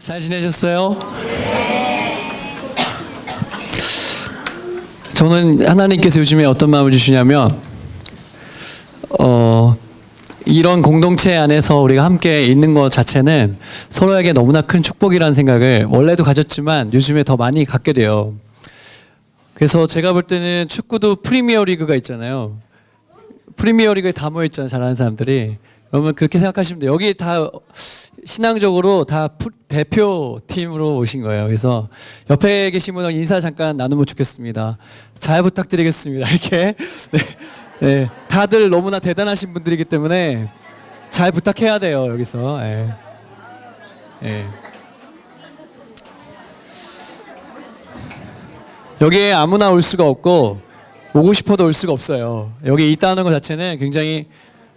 잘 지내셨어요? 저는 하나님께서 요즘에 어떤 마음을 주시냐면 어 이런 공동체 안에서 우리가 함께 있는 것 자체는 서로에게 너무나 큰 축복이라는 생각을 원래도 가졌지만 요즘에 더 많이 갖게 돼요. 그래서 제가 볼 때는 축구도 프리미어 리그가 있잖아요. 프리미어 리그에 다 모여 있잖아요. 잘하는 사람들이. 여러분 그렇게 생각하시면 돼요. 여기 다 신앙적으로 다 프- 대표팀으로 오신 거예요. 그래서 옆에 계신 분은 인사 잠깐 나누면 좋겠습니다. 잘 부탁드리겠습니다. 이렇게. 네. 네. 다들 너무나 대단하신 분들이기 때문에 잘 부탁해야 돼요. 여기서. 예. 예. 여기에 아무나 올 수가 없고 오고 싶어도 올 수가 없어요. 여기 있다는 것 자체는 굉장히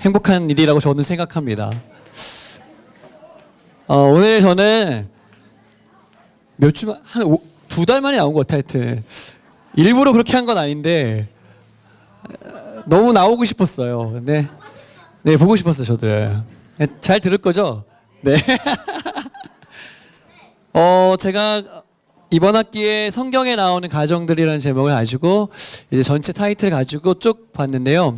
행복한 일이라고 저는 생각합니다. 어, 오늘 저는 몇 주만 한두 달 만에 나온 것 같아 하여튼 일부러 그렇게 한 건 아닌데 어, 너무 나오고 싶었어요. 근데 네 보고 싶었어요 저도 네, 잘 들을 거죠? 네. 어 제가 이번 학기에 성경에 나오는 가정들이라는 제목을 가지고 이제 전체 타이틀 가지고 쭉 봤는데요.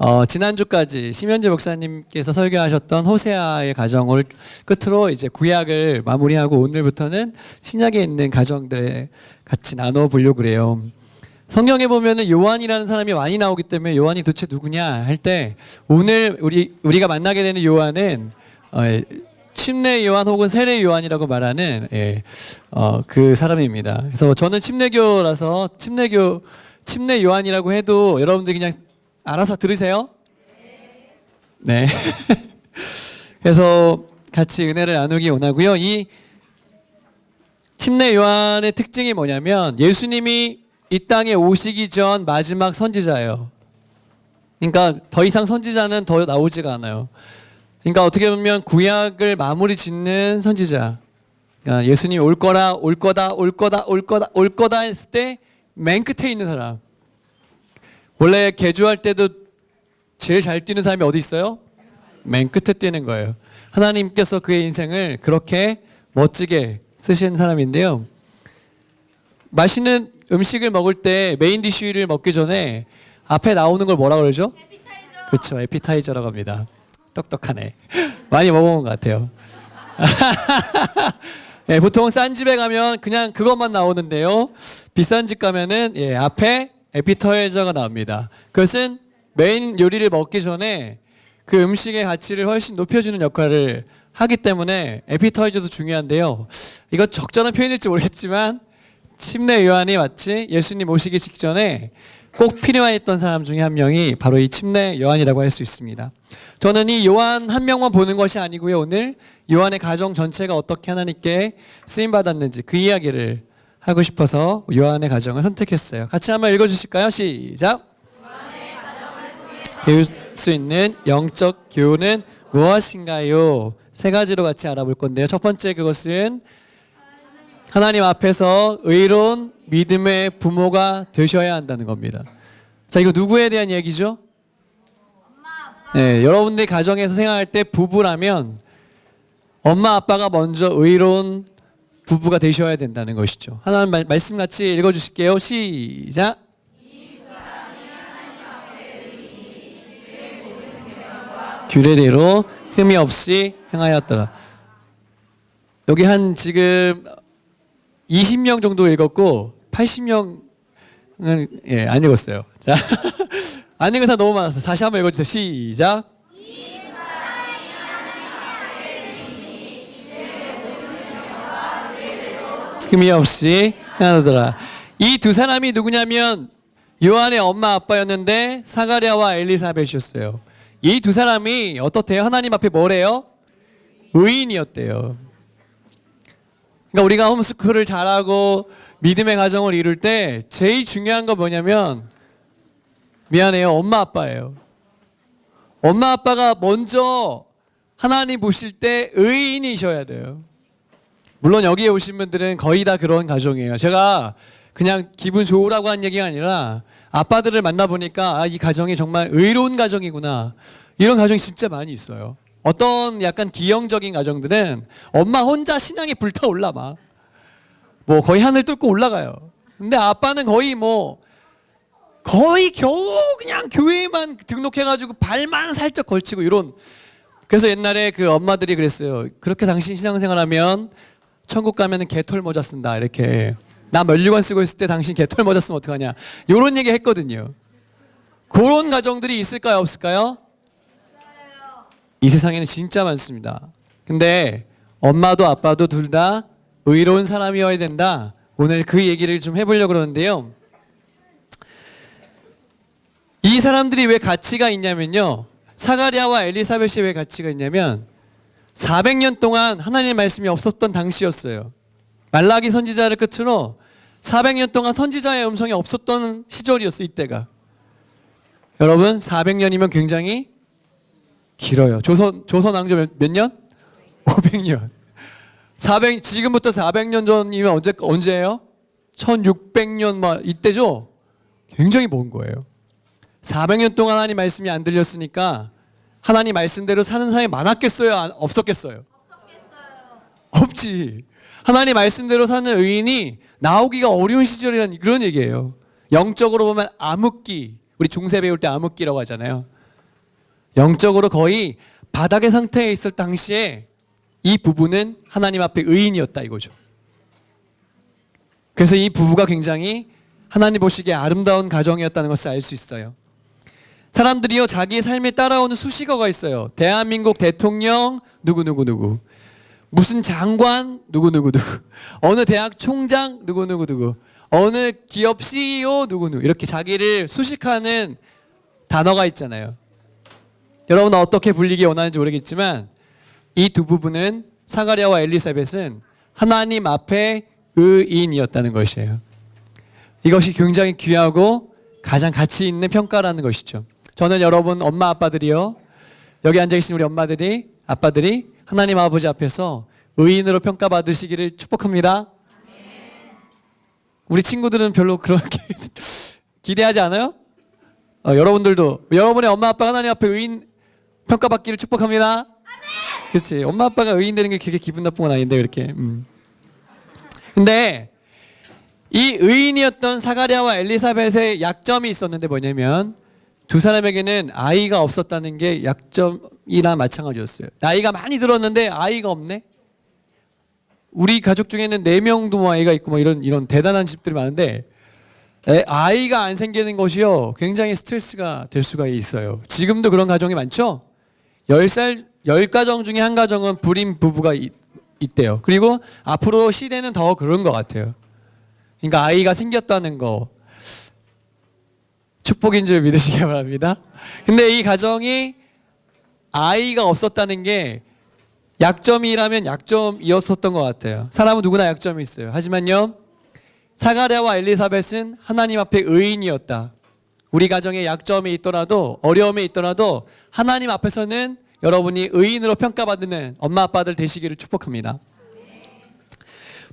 어, 지난주까지 심현재 목사님께서 설교하셨던 호세아의 가정을 끝으로 이제 구약을 마무리하고 오늘부터는 신약에 있는 가정들 같이 나눠 보려고 그래요. 성경에 보면은 요한이라는 사람이 많이 나오기 때문에 요한이 도대체 누구냐 할 때 오늘 우리 우리가 만나게 되는 요한은 어, 침례 요한 혹은 세례 요한이라고 말하는 예, 어, 그 사람입니다. 그래서 저는 침례교라서 침례교 침례 요한이라고 해도 여러분들 그냥 알아서 들으세요. 네. 그래서 같이 은혜를 나누기 원하고요. 이 침례 요한의 특징이 뭐냐면 예수님이 이 땅에 오시기 전 마지막 선지자예요. 그러니까 더 이상 선지자는 더 나오지가 않아요. 그러니까 어떻게 보면 구약을 마무리 짓는 선지자. 그러니까 예수님이 올 거라, 올 거다, 올 거다, 올 거다, 올 거다 했을 때 맨 끝에 있는 사람. 원래 개주할 때도 제일 잘 뛰는 사람이 어디 있어요? 맨 끝에 뛰는 거예요. 하나님께서 그의 인생을 그렇게 멋지게 쓰신 사람인데요. 맛있는 음식을 먹을 때 메인 디쉬를 먹기 전에 앞에 나오는 걸 뭐라 그러죠? 그렇죠. 에피타이저라고 합니다. 똑똑하네. 많이 먹어본 것 같아요. 예, 보통 싼 집에 가면 그냥 그것만 나오는데요. 비싼 집 가면은 예, 앞에 에피타이저가 나옵니다. 그것은 메인 요리를 먹기 전에 그 음식의 가치를 훨씬 높여주는 역할을 하기 때문에 에피타이저도 중요한데요. 이거 적절한 표현일지 모르겠지만 침례 요한이 마치 예수님 오시기 직전에 꼭 필요했던 사람 중에 한 명이 바로 이 침례 요한이라고 할 수 있습니다. 저는 이 요한 한 명만 보는 것이 아니고요. 오늘 요한의 가정 전체가 어떻게 하나님께 쓰임 받았는지 그 이야기를 하고 싶어서 요한의 가정을 선택했어요. 같이 한번 읽어주실까요? 시작. 배울 수 있는 영적 교훈은 무엇인가요? 세 가지로 같이 알아볼 건데요. 첫 번째 그것은 하나님 앞에서 의로운 믿음의 부모가 되셔야 한다는 겁니다. 자, 이거 누구에 대한 얘기죠? 네, 여러분들 가정에서 생활할 때 부부라면 엄마 아빠가 먼저 의로운 부부가 되셔야 된다는 것이죠. 하나님 말, 말씀 같이 읽어 주실게요. 시작. 규례대로 흠이 없이 행하였더라. 여기 한 지금 20명 정도 읽었고 80명은 예, 안 읽었어요. 자, 안 읽은 사람 너무 많았어. 다시 한번 읽어 주세요. 시작. 흠이 없이 행하더라. 이 두 사람이 누구냐면 요한의 엄마 아빠였는데 사가랴와 엘리사벳이었어요. 이 두 사람이 어떻대요? 하나님 앞에 뭐래요? 의인이었대요. 그러니까 우리가 홈스쿨을 잘하고 믿음의 가정을 이룰 때 제일 중요한 거 뭐냐면 미안해요. 엄마 아빠예요. 엄마 아빠가 먼저 하나님 보실 때 의인이셔야 돼요. 물론 여기에 오신 분들은 거의 다 그런 가정이에요. 제가 그냥 기분 좋으라고 한 얘기가 아니라 아빠들을 만나 보니까 아, 이 가정이 정말 의로운 가정이구나. 이런 가정이 진짜 많이 있어요. 어떤 약간 기형적인 가정들은 엄마 혼자 신앙이 불타올라 막. 뭐 거의 하늘 뚫고 올라가요. 근데 아빠는 거의 뭐 거의 겨우 그냥 교회만 등록해가지고 발만 살짝 걸치고 이런. 그래서 옛날에 그 엄마들이 그랬어요. 그렇게 당신 신앙생활하면 천국 가면은 개털 모자 쓴다 이렇게. 나 면류관 쓰고 있을 때 당신 개털 모자 쓰면 어떡하냐. 이런 얘기 했거든요. 그런 가정들이 있을까요 없을까요? 이 세상에는 진짜 많습니다. 근데 엄마도 아빠도 둘 다 의로운 사람이어야 된다. 오늘 그 얘기를 좀 해보려고 그러는데요. 이 사람들이 왜 가치가 있냐면요. 사가랴와 엘리사벳이 왜 가치가 있냐면 400년 동안 하나님의 말씀이 없었던 당시였어요. 말라기 선지자를 끝으로 400년 동안 선지자의 음성이 없었던 시절이었어 이때가. 여러분 400년이면 굉장히 길어요. 조선 조선 왕조 몇, 몇 년? 500년. 400 지금부터 400년 전이면 언제 언제예요? 1600년 막 이때죠. 굉장히 먼 거예요. 400년 동안 하나님 말씀이 안 들렸으니까 하나님 말씀대로 사는 사람이 많았겠어요? 안- 없었겠어요? 없지. 하나님 말씀대로 사는 의인이 나오기가 어려운 시절이라는 그런 얘기예요. 영적으로 보면 암흑기. 우리 중세 배울 때 암흑기라고 하잖아요. 영적으로 거의 바닥의 상태에 있을 당시에 이 부부는 하나님 앞에 의인이었다 이거죠. 그래서 이 부부가 굉장히 하나님 보시기에 아름다운 가정이었다는 것을 알 수 있어요. 사람들이요 자기의 삶에 따라오는 수식어가 있어요. 대한민국 대통령 누구 누구 누구, 무슨 장관 누구 누구 누구, 어느 대학 총장 누구 누구 누구, 어느 기업 CEO 누구 누구 이렇게 자기를 수식하는 단어가 있잖아요. 여러분 어떻게 불리기 원하는지 모르겠지만 이 두 부부는 사가랴와 엘리사벳은 하나님 앞에 의인이었다는 것이에요. 이것이 굉장히 귀하고 가장 가치 있는 평가라는 것이죠. 저는 여러분 엄마 아빠들이요. 여기 앉아 계신 우리 엄마들이 아빠들이 하나님 아버지 앞에서 의인으로 평가받으시기를 축복합니다. 우리 친구들은 별로 그렇게 기대하지 않아요? 어, 여러분들도 여러분의 엄마 아빠가 하나님 앞에 의인 평가받기를 축복합니다. 그렇지. 엄마 아빠가 의인 되는 게 그렇게 기분 나쁜 건 아닌데 그렇게. 음. 근데 이 의인이었던 사가랴와 엘리사벳의 약점이 있었는데 뭐냐면 두 사람에게는 아이가 없었다는 게 약점이나 마찬가지였어요. 나이가 많이 들었는데 아이가 없네. 우리 가족 중에는 네 명도 뭐 아이가 있고 뭐 이런 이런 대단한 집들이 많은데 애- 아이가 안 생기는 것이요 굉장히 스트레스가 될 수가 있어요. 지금도 그런 가정이 많죠. 10살 10가정 중에 한 가정은 불임 부부가 있, 있대요. 그리고 앞으로 시대는 더 그런 것 같아요. 그러니까 아이가 생겼다는 거 축복인 줄 믿으시기 바랍니다. 근데 이 가정이 아이가 없었다는 게 약점이라면 약점이었었던 것 같아요. 사람은 누구나 약점이 있어요. 하지만요, 사가랴와 엘리사벳은 하나님 앞에 의인이었다. 우리 가정에 약점이 있더라도 어려움이 있더라도 하나님 앞에서는 여러분이 의인으로 평가받는 엄마 아빠들 되시기를 축복합니다.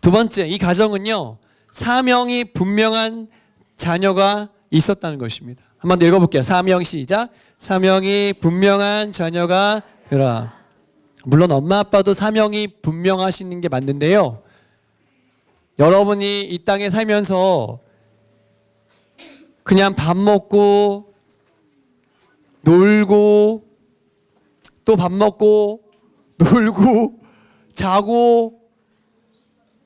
두 번째, 이 가정은요 사명이 분명한 자녀가 있었다는 것입니다. 한번 더 읽어볼게요. 사명 시작. 사명이 분명한 자녀가 되라. 물론 엄마 아빠도 사명이 분명하시는 게 맞는데요. 여러분이 이 땅에 살면서 그냥 밥 먹고 놀고 또 밥 먹고 놀고 자고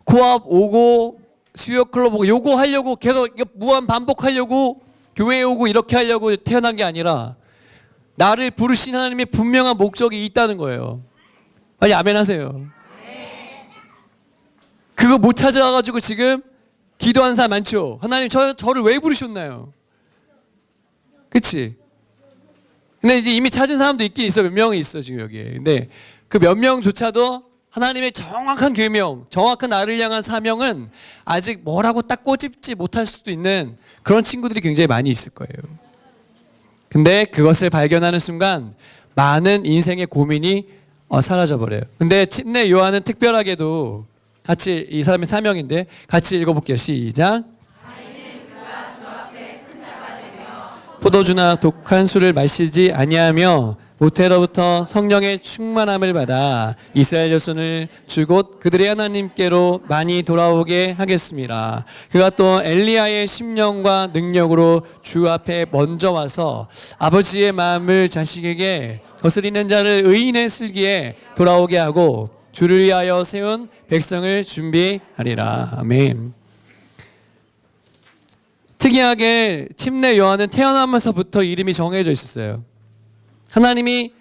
코앞 오고 수요 클럽 오고 요거 하려고 계속 무한 반복하려고 교회에 오고 이렇게 하려고 태어난 게 아니라 나를 부르신 하나님의 분명한 목적이 있다는 거예요. 빨리 아멘 하세요. 그거 못 찾아가지고 지금 기도한 사람 많죠. 하나님 저 저를 왜 부르셨나요? 그치? 근데 이제 이미 찾은 사람도 있긴 있어 몇 명이 있어 지금 여기에. 근데 그 몇 명조차도 하나님의 정확한 계명, 정확한 나를 향한 사명은 아직 뭐라고 딱 꼬집지 못할 수도 있는 그런 친구들이 굉장히 많이 있을 거예요. 근데 그것을 발견하는 순간 많은 인생의 고민이 어, 사라져 버려요. 근데 침례 요한은 특별하게도 같이 이 사람의 사명인데 같이 읽어볼게요. 시작. 포도주나 독한 술을 마시지 아니하며 모태로부터 성령의 충만함을 받아 이스라엘 자손을 주곧 그들의 하나님께로 많이 돌아오게 하겠습니다. 그가 또 엘리야의 심령과 능력으로 주 앞에 먼저 와서 아버지의 마음을 자식에게 거스리는 자를 의인의 슬기에 돌아오게 하고 주를 위하여 세운 백성을 준비하리라. 아멘. 특이하게 침례 요한은 태어나면서부터 이름이 정해져 있었어요. 하나님이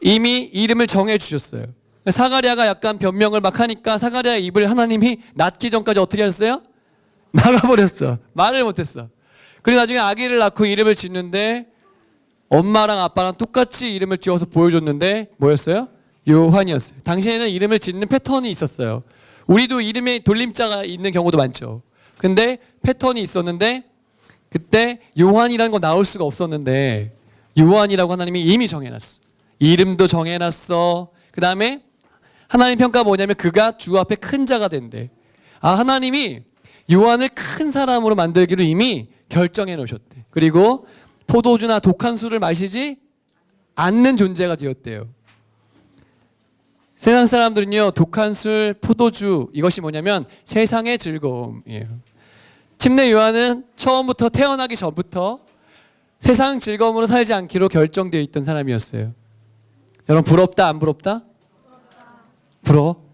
이미 이름을 정해 주셨어요. 사가랴가 약간 변명을 막 하니까 사가랴의 입을 하나님이 낳기 전까지 어떻게 하셨어요? 막아버렸어. 말을 못했어. 그리고 나중에 아기를 낳고 이름을 짓는데 엄마랑 아빠랑 똑같이 이름을 지어서 보여줬는데 뭐였어요? 요한이었어요. 당시에는 이름을 짓는 패턴이 있었어요. 우리도 이름에 돌림자가 있는 경우도 많죠. 근데 패턴이 있었는데 그때 요한이라는 거 나올 수가 없었는데 요한이라고 하나님이 이미 정해놨어. 이름도 정해놨어. 그 다음에 하나님 평가 뭐냐면 그가 주 앞에 큰 자가 된대. 아 하나님이 요한을 큰 사람으로 만들기로 이미 결정해 놓으셨대. 그리고 포도주나 독한 술을 마시지 않는 존재가 되었대요. 세상 사람들은요 독한 술, 포도주 이것이 뭐냐면 세상의 즐거움이에요. 침례 요한은 처음부터 태어나기 전부터 세상 즐거움으로 살지 않기로 결정되어 있던 사람이었어요. 여러분 부럽다 안 부럽다? 부러워?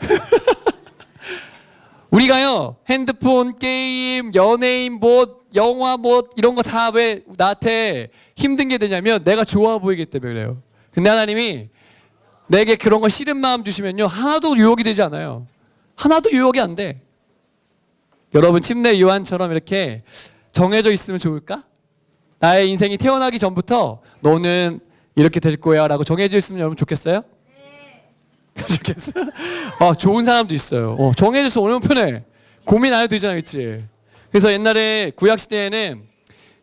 우리가요 핸드폰 게임 연예인 뭐 영화 뭐 이런 거 다 왜 나한테 힘든 게 되냐면 내가 좋아 보이기 때문에 그래요. 근데 하나님이 내게 그런 거 싫은 마음 주시면요 하나도 유혹이 되지 않아요. 하나도 유혹이 안 돼. 여러분 침례 요한처럼 이렇게 정해져 있으면 좋을까? 나의 인생이 태어나기 전부터 너는 이렇게 될 거야 라고 정해져 있으면 여러분 좋겠어요? 좋겠어요? 아 좋은 사람도 있어요. 어, 정해져서 얼마나 편해. 고민 안 해도 되잖아, 그렇지? 그래서 옛날에 구약 시대에는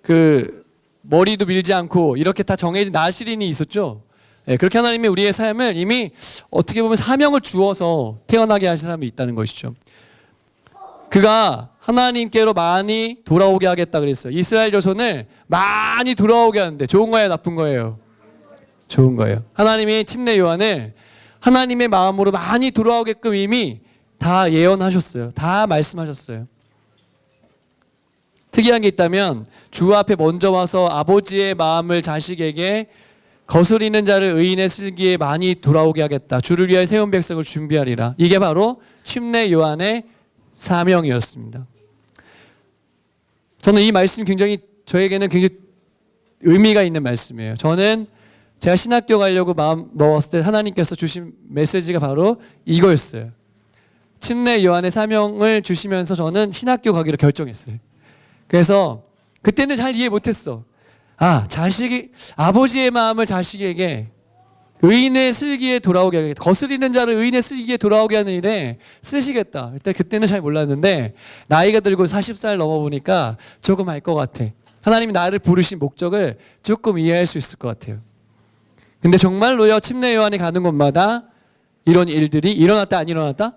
그 머리도 밀지 않고 이렇게 다 정해진 나시린이 있었죠. 예, 그렇게 하나님이 우리의 삶을 이미 어떻게 보면 사명을 주어서 태어나게 하신 사람이 있다는 것이죠. 그가 하나님께로 많이 돌아오게 하겠다 그랬어요. 이스라엘 조선을 많이 돌아오게 하는데 좋은 거예요, 나쁜 거예요? 좋은 거예요. 하나님이 침례 요한을 하나님의 마음으로 많이 돌아오게끔 이미 다 예언하셨어요. 다 말씀하셨어요. 특이한 게 있다면 주 앞에 먼저 와서 아버지의 마음을 자식에게 거스리는 자를 의인의 슬기에 많이 돌아오게 하겠다. 주를 위하여 세운 백성을 준비하리라. 이게 바로 침례 요한의 사명이었습니다. 저는 이 말씀이 굉장히 저에게는 굉장히 의미가 있는 말씀이에요. 저는 제가 신학교 가려고 마음 먹었을 때 하나님께서 주신 메시지가 바로 이거였어요. 침례 요한의 사명을 주시면서 저는 신학교 가기로 결정했어요. 그래서 그때는 잘 이해 못했어. 아 자식이 아버지의 마음을 자식에게 의인의 슬기에 돌아오게 하겠다. 거스리는 자를 의인의 슬기에 돌아오게 하는 일에 쓰시겠다. 일단 그때는 잘 몰랐는데 나이가 들고 40살 넘어 보니까 조금 알 것 같아. 하나님이 나를 부르신 목적을 조금 이해할 수 있을 것 같아요. 근데 정말로요 침례 요한이 가는 곳마다 이런 일들이 일어났다 안 일어났다?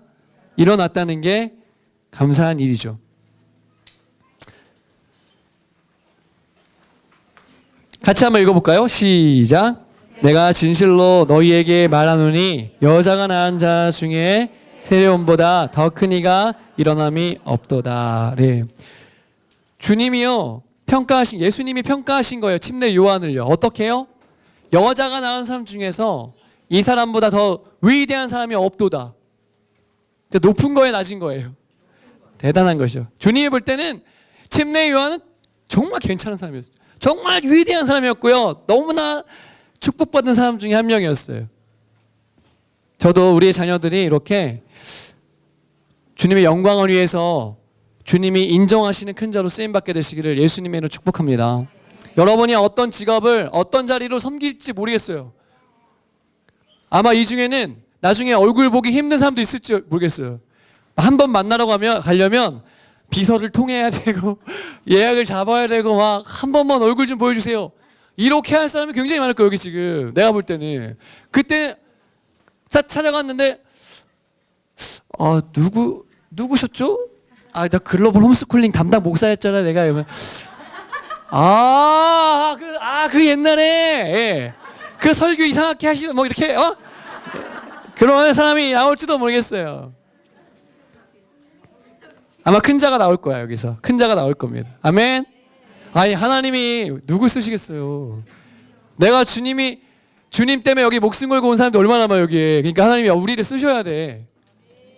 일어났다는 게 감사한 일이죠. 같이 한번 읽어볼까요? 시작. 내가 진실로 너희에게 말하노니 여자가 낳은 자 중에 세례원보다 더 큰 이가 일어남이 없도다. 네. 주님이요 평가하신 예수님이 평가하신 거예요. 침례 요한을요. 어떻게요? 여자가 낳은 사람 중에서 이 사람보다 더 위대한 사람이 없도다. 그러니까 높은 거에 낮은 거예요. 대단한 것이죠. 주님이 볼 때는 침례 요한은 정말 괜찮은 사람이었어요. 정말 위대한 사람이었고요. 너무나 축복받은 사람 중에 한 명이었어요. 저도 우리의 자녀들이 이렇게 주님의 영광을 위해서 주님이 인정하시는 큰 자로 쓰임 받게 되시기를 예수님의 이름으로 축복합니다. 여러분이 어떤 직업을 어떤 자리로 섬길지 모르겠어요. 아마 이 중에는 나중에 얼굴 보기 힘든 사람도 있을지 모르겠어요. 한 번 만나러 가면 가려면 비서를 통해야 되고 예약을 잡아야 되고 막 한 번만 얼굴 좀 보여주세요. 이렇게 할 사람이 굉장히 많을 거예요 여기 지금 내가 볼 때는 그때 차, 찾아갔는데 아 누구 누구셨죠? 아 나 글로벌 홈스쿨링 담당 목사였잖아 내가 이러면 아그아그 아, 그 옛날에 예. 그 설교 이상하게 하시는 뭐 이렇게 어 그런 사람이 나올지도 모르겠어요. 아마 큰 자가 나올 거야 여기서 큰 자가 나올 겁니다. 아멘. 아니 하나님이 누구 쓰시겠어요? 내가 주님이 주님 때문에 여기 목숨 걸고 온 사람들 얼마나 많아 여기에. 그러니까 하나님이 우리를 쓰셔야 돼.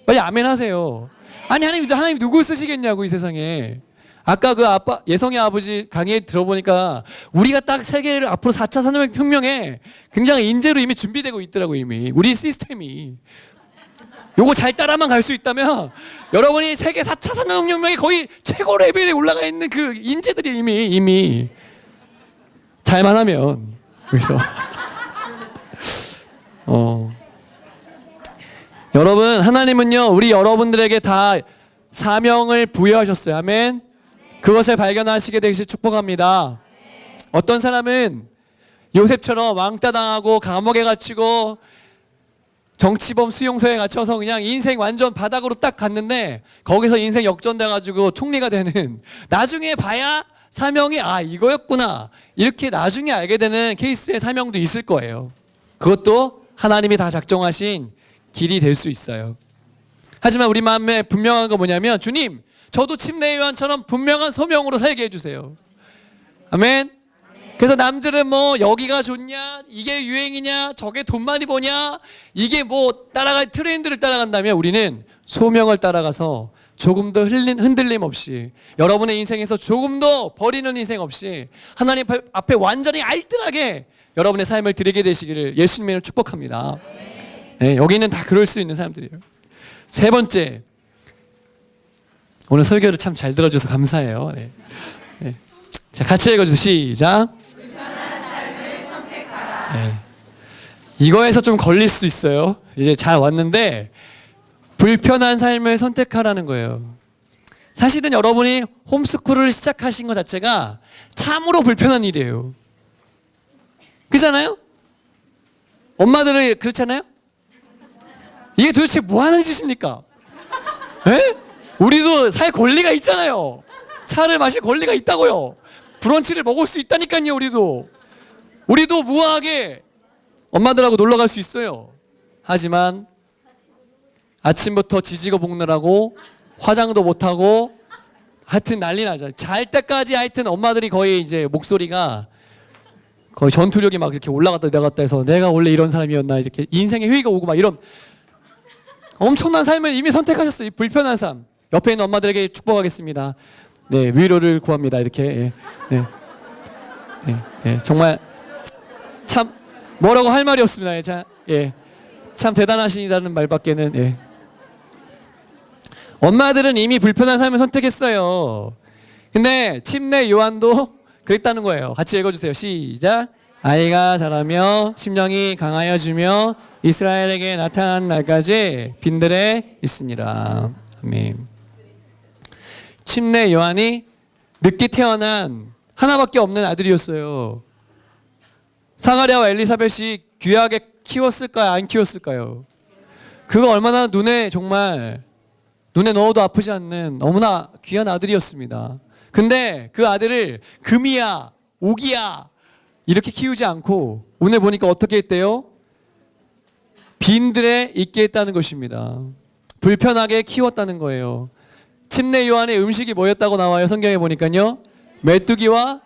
빨리 아멘 하세요. 아니 하나님 하나님 누구 쓰시겠냐고 이 세상에. 아까 그 아빠 예성의 아버지 강의 들어보니까 우리가 딱 세계를 앞으로 4차 산업혁명에 굉장히 인재로 이미 준비되고 있더라고 이미 우리 시스템이 요거 잘 따라만 갈 수 있다면 여러분이 세계 4차 산업혁명에 거의 최고 레벨에 올라가 있는 그 인재들이 이미 이미 잘만 하면. 그래서 어. 여러분 하나님은요 우리 여러분들에게 다 사명을 부여하셨어요. 아멘. 그것을 발견하시게 되시 축복합니다. 어떤 사람은 요셉처럼 왕따 당하고 감옥에 갇히고 정치범 수용소에 갇혀서 그냥 인생 완전 바닥으로 딱 갔는데 거기서 인생 역전돼 가지고 총리가 되는 나중에 봐야 사명이 아 이거였구나 이렇게 나중에 알게 되는 케이스의 사명도 있을 거예요. 그것도 하나님이 다 작정하신 길이 될 수 있어요. 하지만 우리 마음에 분명한 거 뭐냐면 주님 저도 침례 요한처럼 분명한 소명으로 살게 해주세요. 아멘. 그래서 남들은 뭐 여기가 좋냐 이게 유행이냐 저게 돈 많이 버냐 이게 뭐 따라갈 트렌드를 따라간다면 우리는 소명을 따라가서 조금 더 흘린 흔들림 없이 여러분의 인생에서 조금 더 버리는 인생 없이 하나님 앞에 완전히 알뜰하게 여러분의 삶을 드리게 되시기를 예수님을 축복합니다. 네, 여기는 다 그럴 수 있는 사람들이에요. 세 번째 오늘 설교를 참 잘 들어줘서 감사해요. 네. 네. 자 같이 읽어주세요. 시작. 네. 이거에서 좀 걸릴 수 있어요. 이제 잘 왔는데 불편한 삶을 선택하라는 거예요. 사실은 여러분이 홈스쿨을 시작하신 것 자체가 참으로 불편한 일이에요. 그잖아요? 엄마들은 그렇잖아요? 이게 도대체 뭐 하는 짓입니까? 에? 우리도 살 권리가 있잖아요. 차를 마실 권리가 있다고요. 브런치를 먹을 수 있다니까요, 우리도. 우리도 무화하게 엄마들하고 놀러 갈 수 있어요. 하지만 아침부터 지지고 볶느라고 화장도 못하고 하여튼 난리 나죠. 잘 때까지 하여튼 엄마들이 거의 이제 목소리가 거의 전투력이 막 이렇게 올라갔다 내려갔다 해서 내가 원래 이런 사람이었나 이렇게 인생의 회의가 오고 막 이런 엄청난 삶을 이미 선택하셨어요. 이 불편한 삶. 옆에 있는 엄마들에게 축복하겠습니다. 네, 위로를 구합니다. 이렇게. 예, 네. 네, 네, 정말 참 뭐라고 할 말이 없습니다. 예, 자, 예. 참 대단하시다는 말밖에는 예. 엄마들은 이미 불편한 삶을 선택했어요. 근데 침례 요한도 그랬다는 거예요. 같이 읽어주세요. 시작. 아이가 자라며 심령이 강하여지며 이스라엘에게 나타난 날까지 빈들에 있으니라. 아멘. 침례 요한이 늦게 태어난 하나밖에 없는 아들이었어요. 사가랴와 엘리사벳이 귀하게 키웠을까요? 안 키웠을까요? 그거 얼마나 눈에 정말 눈에 넣어도 아프지 않는 너무나 귀한 아들이었습니다. 근데 그 아들을 금이야, 옥이야 이렇게 키우지 않고 오늘 보니까 어떻게 했대요? 빈들에 있게 했다는 것입니다. 불편하게 키웠다는 거예요. 침례 요한의 음식이 뭐였다고 나와요? 성경에 보니까요. 메뚜기와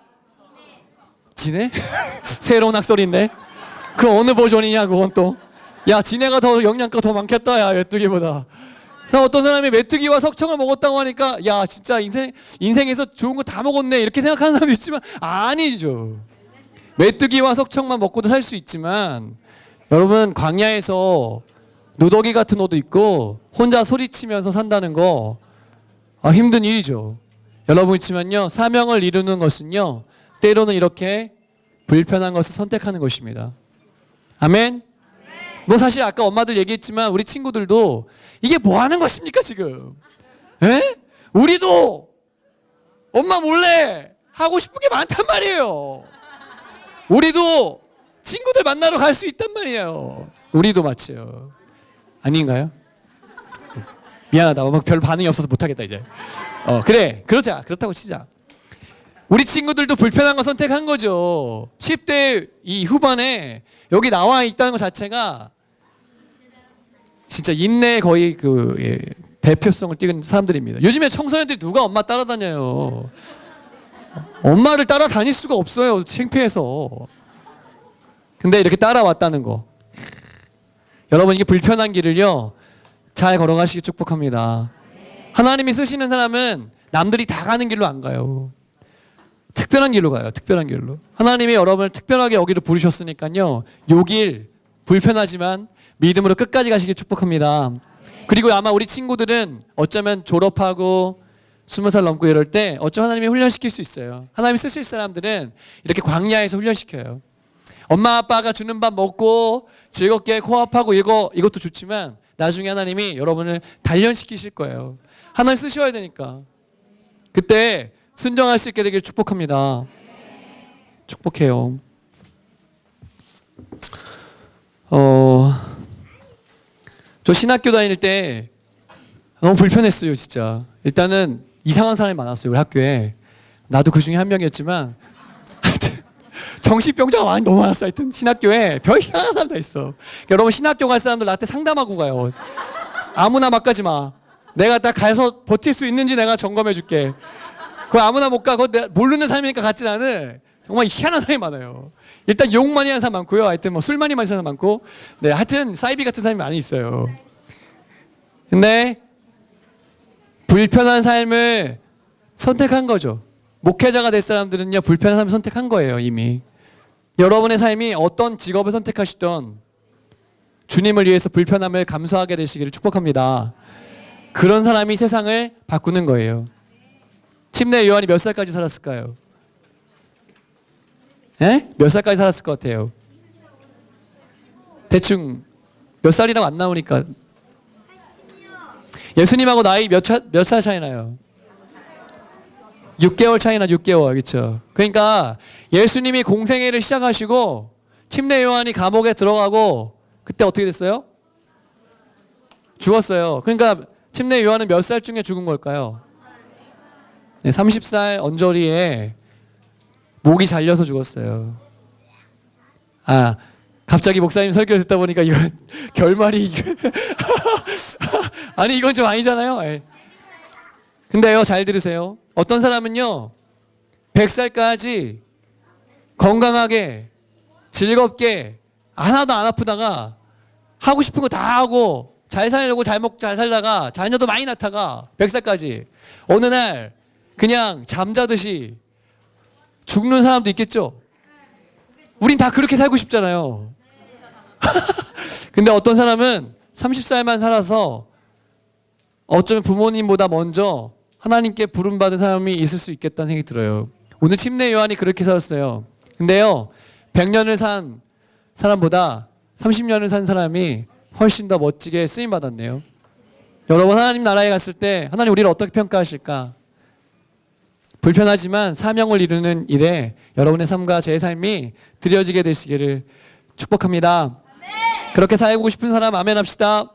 지네? 새로운 학설인데. 그 어느 버전이냐 그건 또. 야 지네가 더 영양가 더 많겠다 야 메뚜기보다. 어떤 사람이 메뚜기와 석청을 먹었다고 하니까 야 진짜 인생 인생에서 좋은 거 다 먹었네 이렇게 생각하는 사람도 있지만 아니죠. 메뚜기와 석청만 먹고도 살 수 있지만 여러분 광야에서 누더기 같은 옷도 입고 혼자 소리치면서 산다는 거 아, 힘든 일이죠. 여러분 있지만요 사명을 이루는 것은요 때로는 이렇게 불편한 것을 선택하는 것입니다. 아멘. 뭐 사실 아까 엄마들 얘기했지만 우리 친구들도 이게 뭐 하는 것입니까 지금? 에? 우리도 엄마 몰래 하고 싶은 게 많단 말이에요. 우리도 친구들 만나러 갈 수 있단 말이에요. 우리도 마치요. 아닌가요? 미안하다. 막 별 반응이 없어서 못하겠다 이제. 어 그래 그러자 그렇다고 치자. 우리 친구들도 불편한 거 선택한 거죠. 10대 이 후반에 여기 나와 있다는 것 자체가 진짜 인내의 거의 그 예, 대표성을 띠는 사람들입니다. 요즘에 청소년들이 누가 엄마 따라다녀요. 엄마를 따라다닐 수가 없어요. 창피해서. 근데 이렇게 따라왔다는 거. 여러분 이게 불편한 길을요. 잘 걸어가시기 축복합니다. 하나님이 쓰시는 사람은 남들이 다 가는 길로 안 가요. 특별한 길로 가요. 특별한 길로. 하나님이 여러분을 특별하게 여기로 부르셨으니까요. 요길 불편하지만 믿음으로 끝까지 가시길 축복합니다. 그리고 아마 우리 친구들은 어쩌면 졸업하고 스무 살 넘고 이럴 때 어쩌면 하나님이 훈련시킬 수 있어요. 하나님 쓰실 사람들은 이렇게 광야에서 훈련시켜요. 엄마 아빠가 주는 밥 먹고 즐겁게 코앞하고 이거 이것도 좋지만 나중에 하나님이 여러분을 단련시키실 거예요. 하나님 쓰셔야 되니까. 그때 순종할 수 있게 되길 축복합니다. 축복해요. 어, 저 신학교 다닐 때 너무 불편했어요, 진짜. 일단은 이상한 사람이 많았어요, 우리 학교에. 나도 그 중에 한 명이었지만, 정신병자가 많이 너무 많았어, 하여튼 신학교에 별 희한한 사람 다 있어. 여러분 신학교 갈 사람들 나한테 상담하고 가요. 아무나 막 가지 마. 내가 딱 가서 버틸 수 있는지 내가 점검해 줄게. 그거 아무나 못 가. 그거 내가 모르는 사람이니까 같지 나는 정말 희한한 사람이 많아요. 일단 욕 많이 하는 사람 많고요. 하여튼 뭐 술 많이 마시는 사람 많고. 네, 하여튼 사이비 같은 사람이 많이 있어요. 근데 불편한 삶을 선택한 거죠. 목회자가 될 사람들은요, 불편한 삶을 선택한 거예요, 이미. 여러분의 삶이 어떤 직업을 선택하시던 주님을 위해서 불편함을 감수하게 되시기를 축복합니다. 그런 사람이 세상을 바꾸는 거예요. 침례 요한이 몇 살까지 살았을까요? 예? 몇 살까지 살았을 것 같아요? 대충 몇 살이라고 안 나오니까 예수님하고 나이 몇몇 살 차이 나요? 6개월 차이나 6개월 그렇죠. 그러니까 예수님이 공생애를 시작하시고 침례 요한이 감옥에 들어가고 그때 어떻게 됐어요? 죽었어요. 그러니까 침례 요한은 몇 살 중에 죽은 걸까요? 네, 30살 언저리에 목이 잘려서 죽었어요. 아, 갑자기 목사님 설교를 듣다 보니까 이건 결말이 아니 이건 좀 아니잖아요. 예. 근데요, 잘 들으세요. 어떤 사람은요, 100살까지 건강하게 즐겁게 하나도 안 아프다가 하고 싶은 거 다 하고 잘 살려고 잘 먹고 잘 살다가 자녀도 많이 낳다가 100살까지 어느 날 그냥 잠자듯이 죽는 사람도 있겠죠. 우린 다 그렇게 살고 싶잖아요. 근데 어떤 사람은 30살만 살아서 어쩌면 부모님보다 먼저 하나님께 부름받은 사람이 있을 수 있겠다는 생각이 들어요. 오늘 침례 요한이 그렇게 살았어요. 근데요, 100년을 산 사람보다 30년을 산 사람이 훨씬 더 멋지게 쓰임 받았네요. 여러분 하나님 나라에 갔을 때 하나님 우리를 어떻게 평가하실까? 불편하지만 사명을 이루는 일에 여러분의 삶과 제 삶이 드려지게 되시기를 축복합니다. 그렇게 살고 싶은 사람 아멘 합시다.